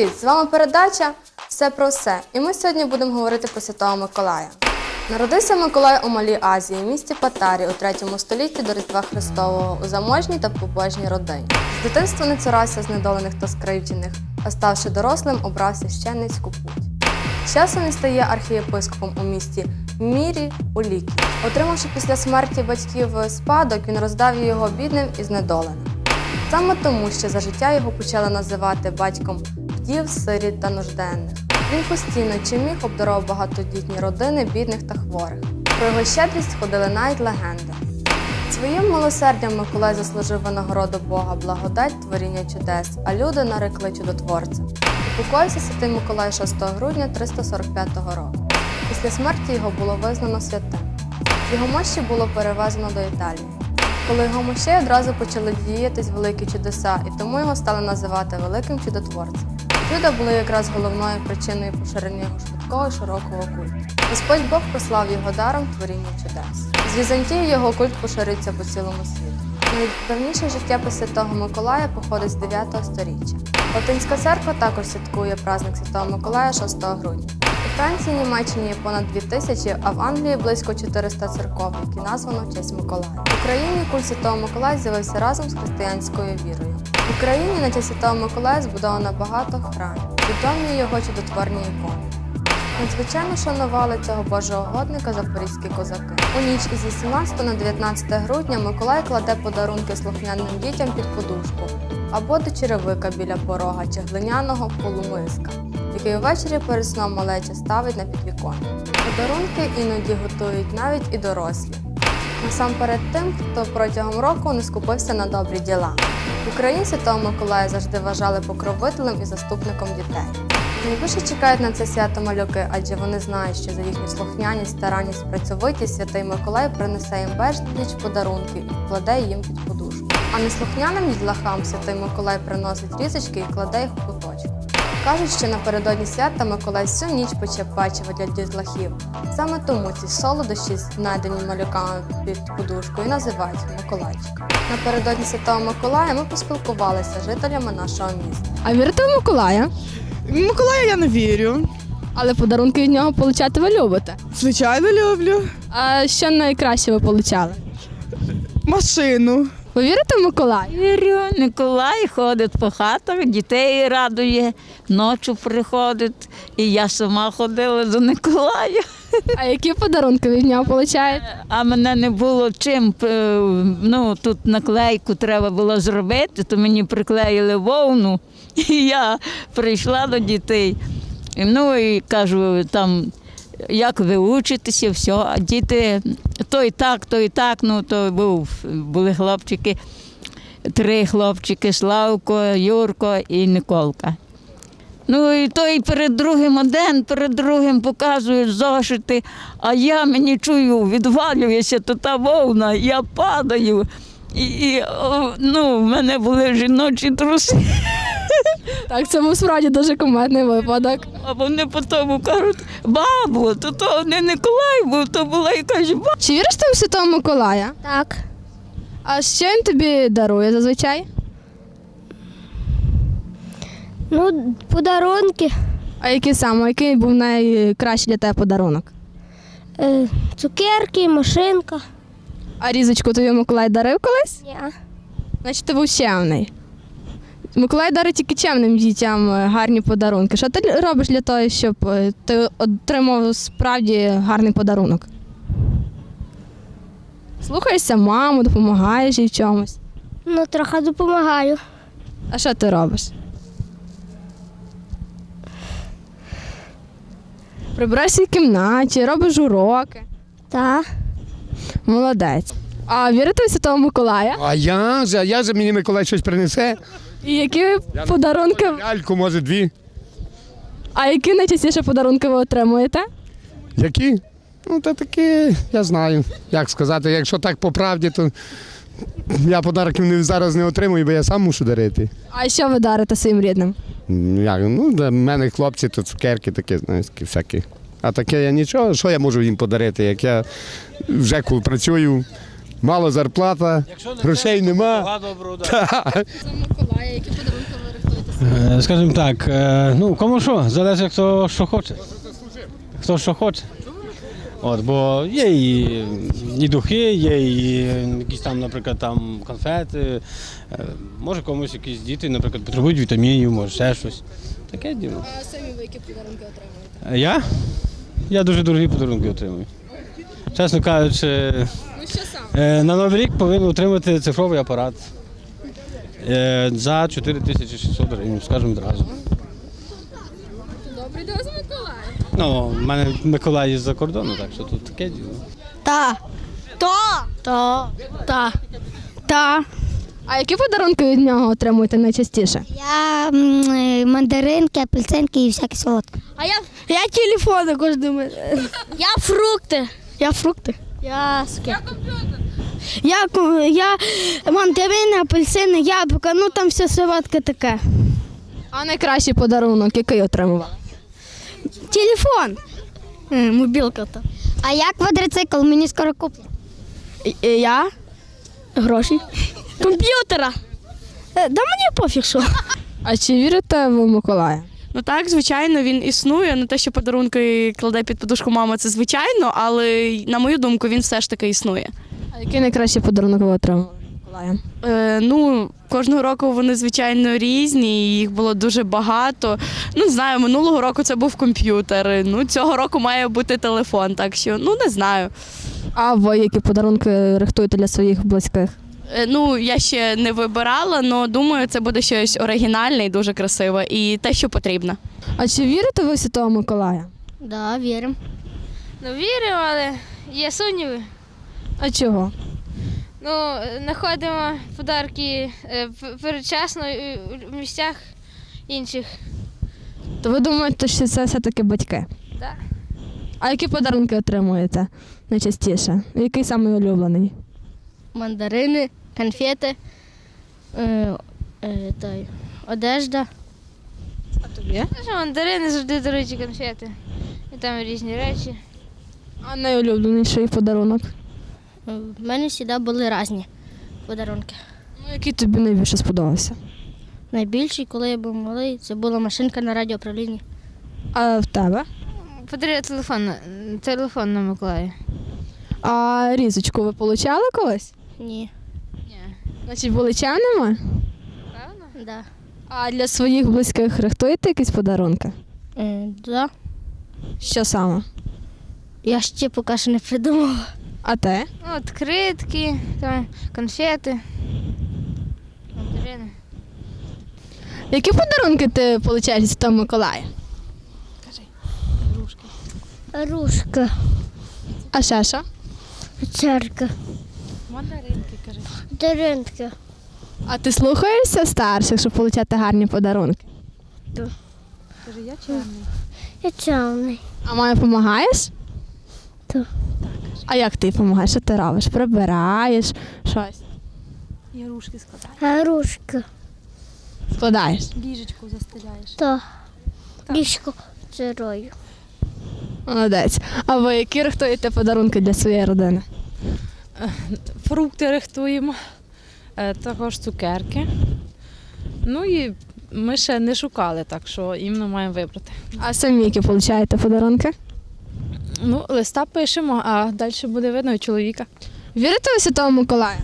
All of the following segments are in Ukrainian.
Привіт! З вами передача Все про все. І ми сьогодні будемо говорити про Святого Миколая. Народився Миколай у Малій Азії, місті Патарі у 3 столітті до Різдва Христового у заможній та побожній родині. З дитинства не цурався знедолених та скривджених, а ставши дорослим, обрав священницьку путь. З часом він стає архієпископом у місті Мірі у Лікі. Отримавши після смерті батьків спадок, він роздав його бідним і знедоленим. Саме тому, що за життя його почали називати батьком вдів, сиріт та нужденних. Він постійно чи міг обдарував багатодітні родини бідних та хворих. Про його щедрість ходили навіть легенди. Своїм милосердям Миколай заслужив винагороду Бога благодать творіння чудес, а люди нарекли чудотворця. Упокоївся святий Миколай 6 грудня 345 року. Після смерті його було визнано святим. Його мощі було перевезено до Італії. Коли його мощей одразу почали діятись великі чудеса, і тому його стали називати великим чудотворцем. Чуда були якраз головною причиною поширення його швидкого і широкого культу. Господь Бог послав його даром творіння чудес. З Візантії його культ поширюється по цілому світу. Найдавніше життя Святого Миколая походить з 9 століття. Латинська церква також святкує праздник Святого Миколая 6 грудня. У Франції, Німеччині є понад 2 тисячі, а в Англії близько 400 церков, які названо в честь Миколая. В Україні культ Святого Миколая з'явився разом з християнською вірою. В Україні на честь Святого Миколая збудовано багато храмів, відомі його чудотворні ікони. Надзвичайно шанували цього божого годника запорізькі козаки. У ніч із 18 на 19 грудня Миколай кладе подарунки слухняним дітям під подушку або до черевика біля порога чи глиняного полумиска, який увечері перед сном малеча ставить на підвіконня. Подарунки іноді готують навіть і дорослі. Насамперед тим, хто протягом року не скупився на добрі діла. В Україні Святого Миколая завжди вважали покровителем і заступником дітей. Найбільше чекають на це свято малюки, адже вони знають, що за їхню слухняність, старанність, працьовитість святий Миколай принесе їм безліч подарунків і вкладе їм під подушку. А неслухняним дітлахам святий Миколай приносить різочки і кладе їх у куточок. Кажуть, що напередодні свята Миколай всю ніч пече печиво для дітлахів. Саме тому ці солодощі, знайдені малюками під подушкою, і називають Миколайчик. Напередодні Святого Миколая ми поспілкувалися з жителями нашого міста. А вірите в Миколая? Миколая я не вірю. Але подарунки від нього получати ви любите. Звичайно, люблю. А що найкраще ви получали? Машину. Ви вірите в Миколая? Вірю, Миколай ходить по хатах, дітей радує, ночі приходить. І я сама ходила до Миколая. А які подарунки від нього получаєте? А мене не було чим. е, Ну, тут наклейку треба було зробити, то мені приклеїли вовну. І я прийшла до дітей. Ну і кажу, там, як ви учитеся, все. А діти то і так, то і так. Ну, то був, були хлопчики, три хлопчики Славко, Юрко і Николка. Ну і той перед другим один, перед другим показують зошити, а я мені чую, відвалюється то та вовна, я падаю. І, і ну, в мене були жіночі труси, Так, це був справді дуже кумедний випадок. а вони потім кажуть, бабу, то то не Николай був, то була якась баба. Чи віриш ти в Святого Миколая? Так. А що він тобі дарує зазвичай? Ну, подарунки, А які саме? Який був найкращий для тебе подарунок? е, цукерки, машинка. А різочку тобі Миколай дарив колись? Ні. Значить, ти був чемний. Миколай дарить тільки чемним дітям е, гарні подарунки. Що ти робиш для того, щоб е, ти отримав справді гарний подарунок? Слухаєшся маму, допомагаєш їй в чомусь. Ну, трохи допомагаю. А що ти робиш? Прибираєш в кімнаті, робиш уроки. Так. Молодець. А вірите в Святого Миколая? А я же, я же мені Миколай щось принесе. І які подарунки, Ляльку, може, дві. а які найчастіше подарунки ви отримуєте? Які? Ну, та такі, я знаю. Як сказати, якщо так по правді, то я подарків не, зараз не отримую, бо я сам мушу дарити. А що ви дарите своїм рідним? Як, ну, для мене хлопці, то цукерки такі, знаєш, такі всякі. А таке я нічого, що я можу їм подарити, як я в ЖЕКу працюю, мало зарплата, грошей нема. Багато. За Миколая, які подарунки ви рахуєте Е, Скажімо так, е, ну кому що, залежить хто що хоче. Хто що хоче. От, бо є і, і духи, є і якісь там, наприклад, там конфети. Е, Може комусь якісь діти, наприклад, потребують вітамінів, може ще щось. Таке діло. А самі ви які подарунки отримуєте? Е, Я? Я дуже дорогі подарунки отримую. Чесно кажучи, Ну що саме? е, на Новий рік повинен отримати цифровий апарат. Е, За 4600 гривень, скажімо одразу. Добрий день, Миколай. Ну, в мене Миколай з-за кордону, так що тут таке діло. Та. Та. Та. Та. Та. А які подарунки від нього отримуєте найчастіше? Я м, мандаринки, апельсинки і всяке солодке. А я, я телефони кожен. Я фрукти. Я фрукти. Я Я комп'ютер. Я, я мандарини, апельсини, яблука, ну там все солодке таке. А найкращий подарунок, який отримували? Телефон. Е, Мобілка там. А я квадроцикл, мені скоро куплять. Я? Гроші. Комп'ютера. Е, Да мені пофіг що. А чи вірите ви в Миколая? Ну так, звичайно, він існує. Ну те, що подарунки кладе під подушку мама, це звичайно, але на мою думку, він все ж таки існує. А який найкращий подарунок ви отримали Миколая? Е, ну, кожного року вони звичайно різні, і їх було дуже багато. Ну, не знаю, минулого року це був комп'ютер. Ну, цього року має бути телефон, так що ну не знаю. А ви які подарунки рихтуєте для своїх близьких? Е, ну, я ще не вибирала, але думаю, це буде щось оригінальне і дуже красиве, і те, що потрібно. А чи вірите ви в Святого Миколая? Да, віримо. Ну, віримо, але є сумніви. А чого? Ну, знаходимо подарки е, п- передчасно в місцях інших. То ви думаєте, що це все-таки батьки? Так. А які подарунки отримуєте найчастіше? Який самий улюблений? Мандарини, конфети, е, е, той, одежда. Тобі? Наші мандарини завжди дарують конфети. І там різні речі. А найулюбленіший подарунок? Е, В мене завжди були різні подарунки. Ну, який тобі найбільше сподобався? Найбільший, коли я був малий, це була машинка на радіоуправлінні. А в тебе? Подарує телефон, на- телефон на Миколая. А різочку ви получали колись? Ні. Значить, були чемними? Правда? Да. А для своїх близьких рихтуєте якісь подарунки? Е, да. Що саме? Я ще поки що не придумала. А те? Ну, Откритки, там, конфети. Мандарини. Які подарунки ти получаєш від Святого Миколая? Рушка, А ще що? церква, Мандаринки, кажи. даринка. А ти слухаєшся старших, щоб отримати гарні подарунки? Кажи, я чорний. Я чавний. А мамі допомагаєш? Так. А як ти допомагаєш? Що ти робиш? Прибираєш щось? Я рушки складаю. Гарушка. Складаєш? Ліжечку застеляєш. То. Ліжко церою. Молодець. А ви які рихтуєте подарунки для своєї родини? Фрукти рихтуємо, е, також цукерки. Ну і ми ще не шукали, так що іменно маємо вибрати. А самі які получаєте подарунки? Ну, листа пишемо, а далі буде видно від чоловіка. Вірите ви Святого Миколая?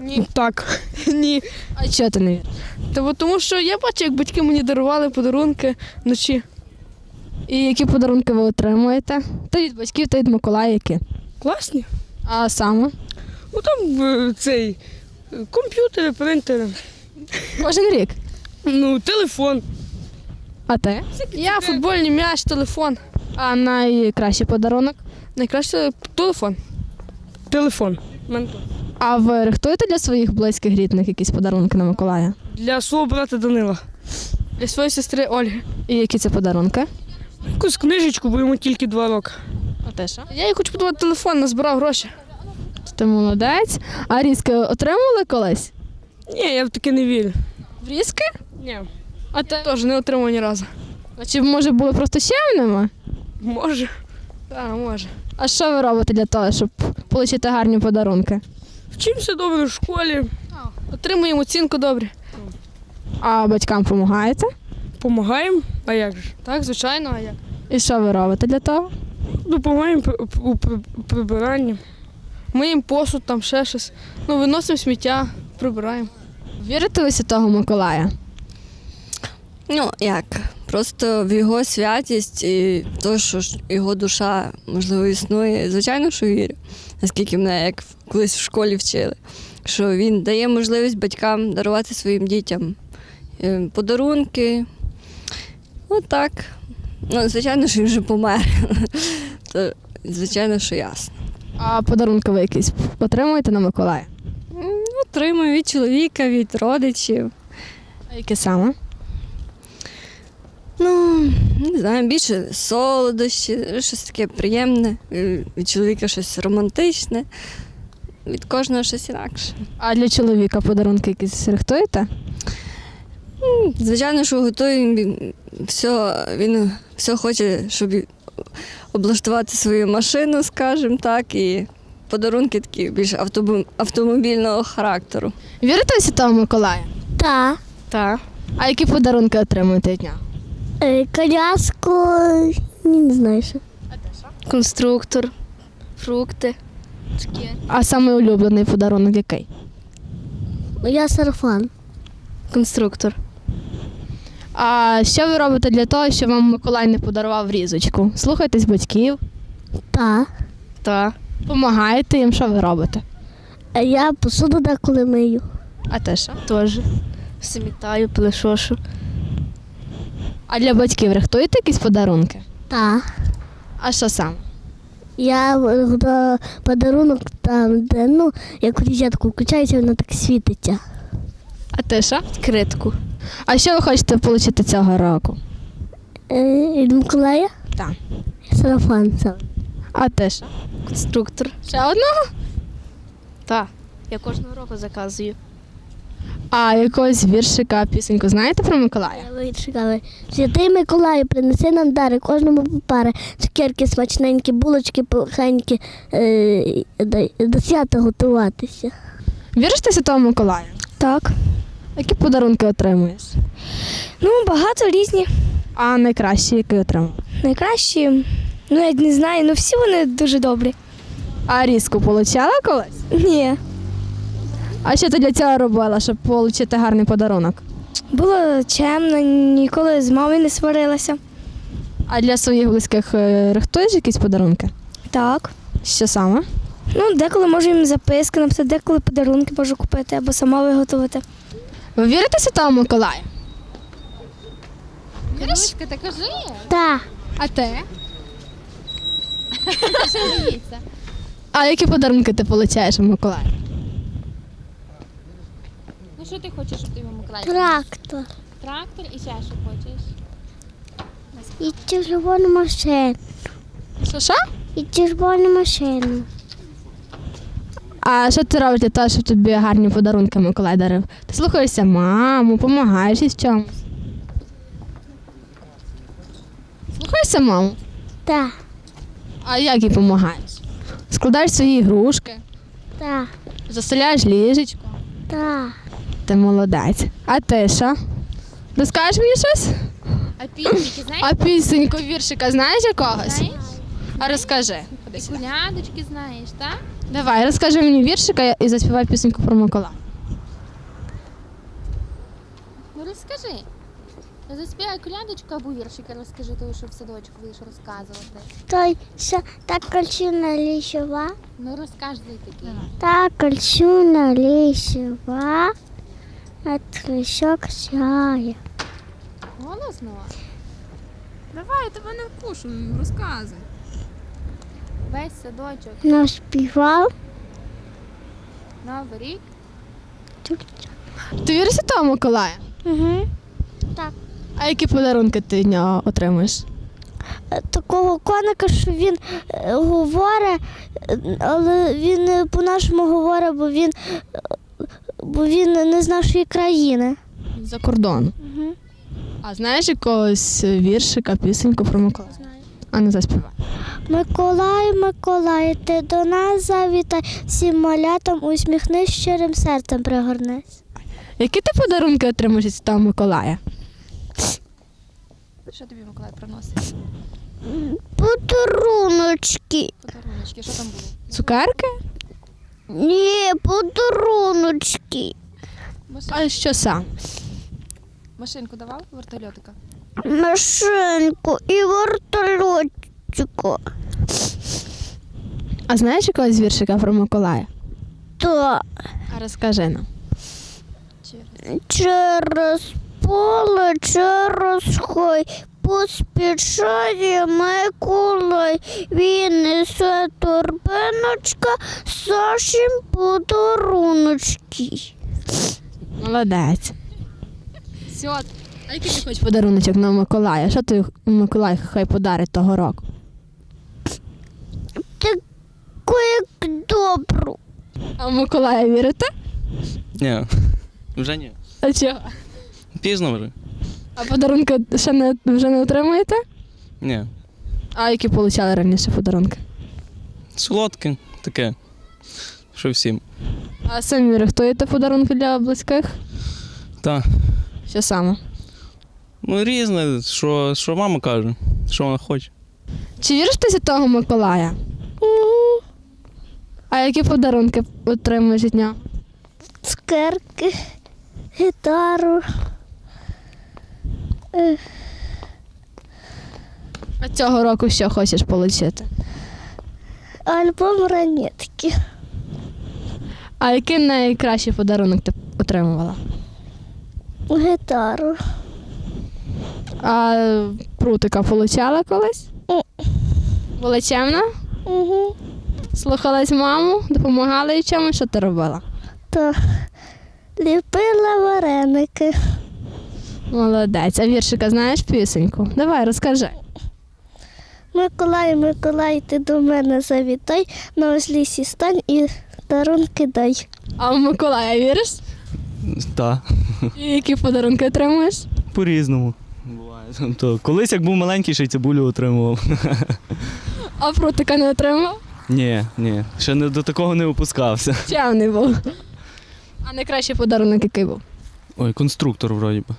Ні. Так. Ні. А чого ти не віриш? Та бо тому що я бачу, як батьки мені дарували подарунки вночі. І які подарунки ви отримуєте? Та від батьків, та від Миколая які? Класні. А саме? Ну там е, цей е, комп'ютери, принтери. Кожен рік. Ну, телефон. А ти? Я футбольний м'яч, телефон. А найкращий подарунок? Найкраще телефон. Телефон. Мен- А ви рихтуєте для своїх близьких рідних якісь подарунки на Миколая? Для свого брата Данила. Для своєї сестри Ольги. І які це подарунки? Якусь книжечку, бо йому тільки два роки. А те що? Я їй хочу подавати телефон, назбирав гроші. Ти молодець. А різки отримували колись? Ні, я в таке не вірю. В різки? Ні. А ти? Теж не отримав ні разу. А Чи може були просто щемними? Може. Так, може. А що ви робите для того, щоб отримати гарні подарунки? Вчимося добре в школі. Отримуємо оцінку добре. А батькам допомагаєте? Помагаємо, а як же? Так, звичайно, а як? І що ви робите для того? Допомагаємо при- у прибиранні. Миємо посуд, там ще щось. Ну, виносимо сміття, прибираємо. Вірите ви в Святого Миколая? Ну, як? Просто в його святість і то, що його душа, можливо, існує. Звичайно, що вірю. Наскільки мене як колись в школі вчили. Що він дає можливість батькам дарувати своїм дітям е, подарунки. Отак. Ну, звичайно, що він вже помер. То, звичайно, що ясно. А подарунки ви якісь отримуєте на Миколая? Отримую від чоловіка, від родичів. А які саме? Ну, не знаю, більше солодощі, щось таке приємне, е, від чоловіка щось романтичне, від кожного щось інакше. А для чоловіка подарунки якісь рихтуєте? Звичайно, що готує він все, він все хоче, щоб облаштувати свою машину, скажімо так, і подарунки такі більш автомобільного характеру. Вірите в Святого Миколая? Та. Так. А які подарунки отримуєте від нього? Е, коляску, не знаю що. Конструктор, фрукти. А саме улюблений подарунок який? Я сарафан. Конструктор. А що ви робите для того, щоб вам Миколай не подарував різочку? Слухайтесь батьків, Та. Так. допомагаєте їм, що ви робите? Е, Я посуду деколи мию. А те що? Теж. Смітаю, пилишошу. А для батьків рихтуєте якісь подарунки? Та. А що саме? Я готувала подарунок там, де ну, як розетку включається, воно так світиться. А те що? Критку. А що ви хочете отримати цього року? Е, від Миколая? Так. Сарафан. А те що? Конструктор. Ще одного? Так. Я кожного року заказую. А якогось віршика, пісеньку знаєте про Миколая? Я. Святий Миколаю, принеси нам дари, кожному по пари. Цукерки смачненькі, булочки пухенькі, е, до, до свята готуватися. Віриш ти Святого Миколая? Так. Які подарунки отримуєш? Ну, багато різні. А найкращі, які отримав? Найкращі, ну я не знаю, ну всі вони дуже добрі. А різку получала колись? Ні. А що ти для цього робила, щоб отримати гарний подарунок? Було чемно, ніколи з мамою не сварилася. А для своїх близьких е, рихтуєш якісь подарунки? Так. Що саме? Ну, деколи можу їм записки написати, деколи подарунки можу купити або сама виготовити. Ви вірите Святого Миколая? Вірушка, та кажи. Так. А ти? А які подарунки ти отримуєш у Миколая? Ну що ти хочеш, щоб тобі Миколай? Трактор. Трактор і ще що хочеш? І червону машину. Що що? І червону машину. А що ти робиш для того, щоб тобі гарні подарунки Миколай дарив? Ти слухаєшся маму, допомагаєш в чомусь. Слухаєшся маму? Так. А як їй допомагаєш? Складаєш свої ігрушки, Так. застеляєш ліжечко. Так. Ти молодець. А ти що? Розкажеш мені щось? А пісеньки, знаєш? А пісеньку віршика знаєш якогось? Знаєш? А розкажи. І колядочки знаєш, так? Давай, розкажи мені віршика і заспівай пісеньку про Миколая. Ну розкажи. Заспівай колядочку або віршика, розкажи того, що в садочку будеш розказувати. Той, що та кольчуна лісова, Ну розкажи такі. та кольчуна лісова, а трішок сяє. Голосно. Давай, я тебе не вкушу, розказуй. Весь садочок. Наспівав. Новий рік. Ти віриш у того Миколая? Угу. А які подарунки ти від нього отримуєш? Такого коника, що він е, говорить, е, але він не по-нашому говорить, бо він, е, бо він не з нашої країни. За кордону. Угу. А знаєш якогось віршика, пісеньку про Миколая? А не заспівай. Миколай, Миколай, ти до нас завітай, всім малятам усміхнись щирим серцем пригорнись. Які ти подарунки отримуєш від Святого Миколая? Що тобі Миколай приносить? Подаруночки. Подаруночки, що там було? Цукерки? Ні, подаруночки. А що сам? Машинку давав вертольотика? Машинку і вертольотчику. А знаєш якогось віршика про Миколая? Та А розкажи нам. Через. через поле, через хой поспішає Миколай. Він несе торбиночка, Сашим подаруночки. Молодець. Сьот. А який ти хочеш подаруночок на Миколая? Що ти Миколай хай подарить того року? Таку як добру. А в Миколая вірите? Ні, вже ні. А чого? Пізно вже. А подарунки ще не, вже не отримуєте? Ні. А які отримали раніше подарунки? Солодке таке. Що всім. А самі рихтуєте подарунки для близьких? Та. Що саме? Ну, різне, що, що мама каже, що вона хоче. Чи віриш ти Святого Миколая? А які подарунки отримуєш нього? Цукерки, гітару. А цього року що хочеш отримати? Альбом ранетки. А який найкращий подарунок ти отримувала? Гітару. А прутика отримала колись? Була чемна? Угу. Слухалась маму, допомагала їй чомусь, що ти робила? Та ліпила вареники. Молодець. А віршика знаєш пісеньку? Давай, розкажи. Миколай, Миколай, ти до мене завітай, на озлісі стань і дарунки дай. А в Миколая віриш? Так, І які подарунки отримуєш? по-різному. Буває. То колись, як був маленький, ще й цибулю отримував. А прутика не отримав? Ні, ні, ще не до такого не опускався. Чемний був. А найкращий подарунок який був? Ой, конструктор вроді би.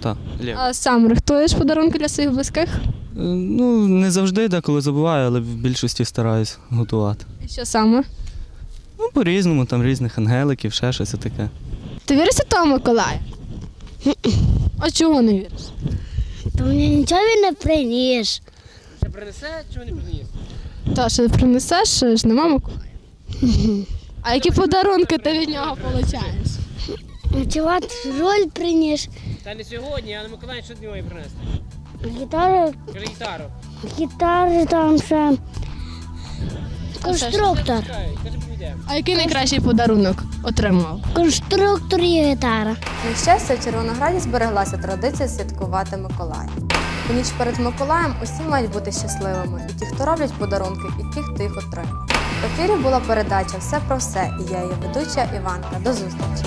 Так. А сам рихтуєш подарунки для своїх близьких? Е, Ну, не завжди, деколи забуваю, але в більшості стараюсь готувати. І що саме? Ну, по-різному, там різних ангеликів, ще щось таке. Ти віриш у того Миколая? А чого не віриш? Та мені нічого він не приніс. Та що принесеш, ж нема Миколая. А які подарунки ти від нього отримуєш? Чувак, роль приніс. Та не сьогодні, а на Миколаїв що днює принести? Гітару, Кажи гітару. гітари там ще. Конструктор. Чекай, кажи повідемо. А який найкращий подарунок отримав? Конструктор і гітара. На щастя, в Червонограді збереглася традиція святкувати Миколая. У ніч перед Миколаєм усі мають бути щасливими. І ті, хто роблять подарунки, і ті, хто їх отримує. В ефірі була передача Все про все і я її ведуча Іванка. До зустрічі!